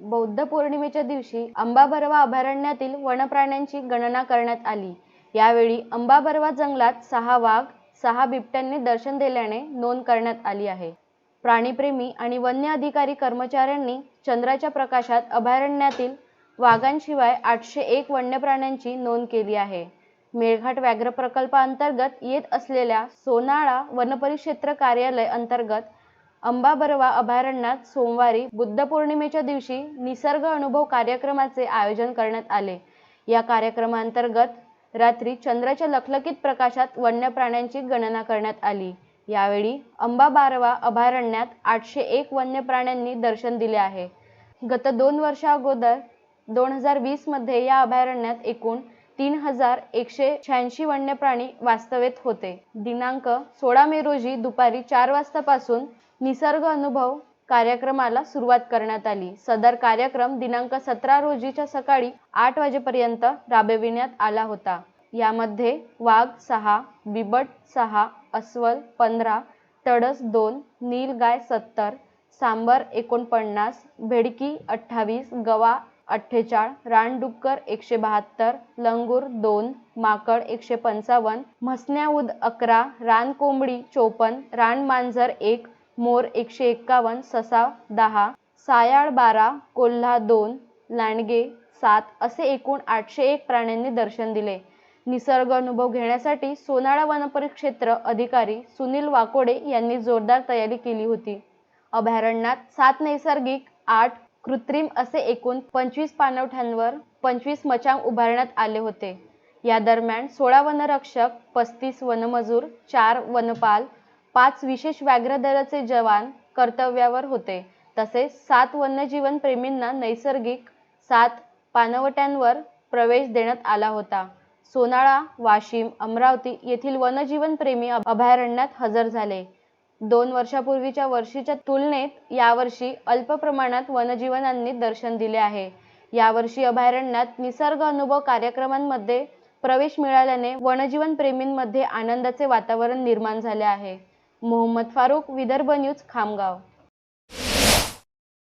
बौद्ध पौर्णिमेच्या दिवशी अंबाबरवा अभयारण्यातील वनप्राण्यांची गणना करण्यात आली. यावेळी अंबाबरवा जंगलात सहा वाघ सहा बिबट्यांनी दर्शन दिल्याने नोंद करण्यात आली आहे. प्राणीप्रेमी आणि वन्य अधिकारी कर्मचाऱ्यांनी चंद्राच्या प्रकाशात अभयारण्यातील वाघांशिवाय आठशे एक वन्य प्राण्यांची नोंद केली आहे. मेळघाट व्याघ्र प्रकल्पाअंतर्गत येत असलेल्या सोनाळा वनपरिक्षेत्र कार्यालय अंतर्गत अंबाबरवा अभयारण्यात सोमवारी बुद्ध पौर्णिमेच्या दिवशी निसर्ग अनुभव कार्यक्रमाचे आयोजन करण्यात आले. या कार्यक्रमांतर्गत रात्री चंद्राच्या लखलखीत प्रकाशात वन्य प्राण्यांची गणना करण्यात आली. यावेळी अंबाबारवा अभयारण्यात आठशे एक वन्य प्राण्यांनी दर्शन दिले आहे. गत दोन वर्षा अगोदर दोन हजार वीसमध्ये या अभयारण्यात एकूण तीन हजार एकशे शहाऐंशी वन्य प्राणी वास्तव्यात होते. दिनांक सोळा मे रोजी दुपारी चार वाजतापासून निसर्ग अनुभव कार्यक्रमाला सुरुवात करण्यात आली. सदर कार्यक्रम दिनांक सतरा रोजीच्या सकाळी आठ वाजेपर्यंत राबविण्यात आला होता. यामध्ये वाघ सहा बिबट सहा अस्वल पंधरा तडस दोन नीलगाय सत्तर सांबर एकोणपन्नास भेडकी अठ्ठावीस गवा अठ्ठेचाळ रानडुक्कर एकशे बहात्तर लंगूर दोन माकड एकशे पंचावन्न म्हसण्याऊद अकरा रानकोंबडी चोपन्न रानमांजर एक मोर एकशे एक्कावन्न ससा दहा सायाळ बारा कोल्हा दोन लांडगे सात असे एकूण आठशे एक प्राण्यांनी दर्शन दिले. निसर्ग अनुभव घेण्यासाठी सोनाळा वनपरिक्षेत्र अधिकारी सुनील वाकोडे यांनी जोरदार तयारी केली होती. अभयारण्यात सात नैसर्गिक आठ कृत्रिम असे एकूण पंचवीस पाणवठ्यांवर पंचवीस मचांग उभारण्यात आले होते. या दरम्यान सोळा वनरक्षक पस्तीस वनमजूर चार वनपाल पाच विशेष व्याघ्र दलाचे जवान कर्तव्यावर होते. तसेच सात वन्यजीवन प्रेमींना नैसर्गिक सात पानवट्यांवर प्रवेश देण्यात आला होता. सोनाळा वाशिम अमरावती येथील वनजीवन प्रेमी अभयारण्यात हजर झाले. दोन वर्षापूर्वीच्या वर्षीच्या तुलनेत यावर्षी अल्प प्रमाणात वनजीवनांनी दर्शन दिले आहे. यावर्षी अभयारण्यात निसर्ग अनुभव कार्यक्रमांमध्ये प्रवेश मिळाल्याने वनजीवन प्रेमींमध्ये आनंदाचे वातावरण निर्माण झाले आहे. मोहम्मद फारुक विदर्भ न्यूज खामगाव.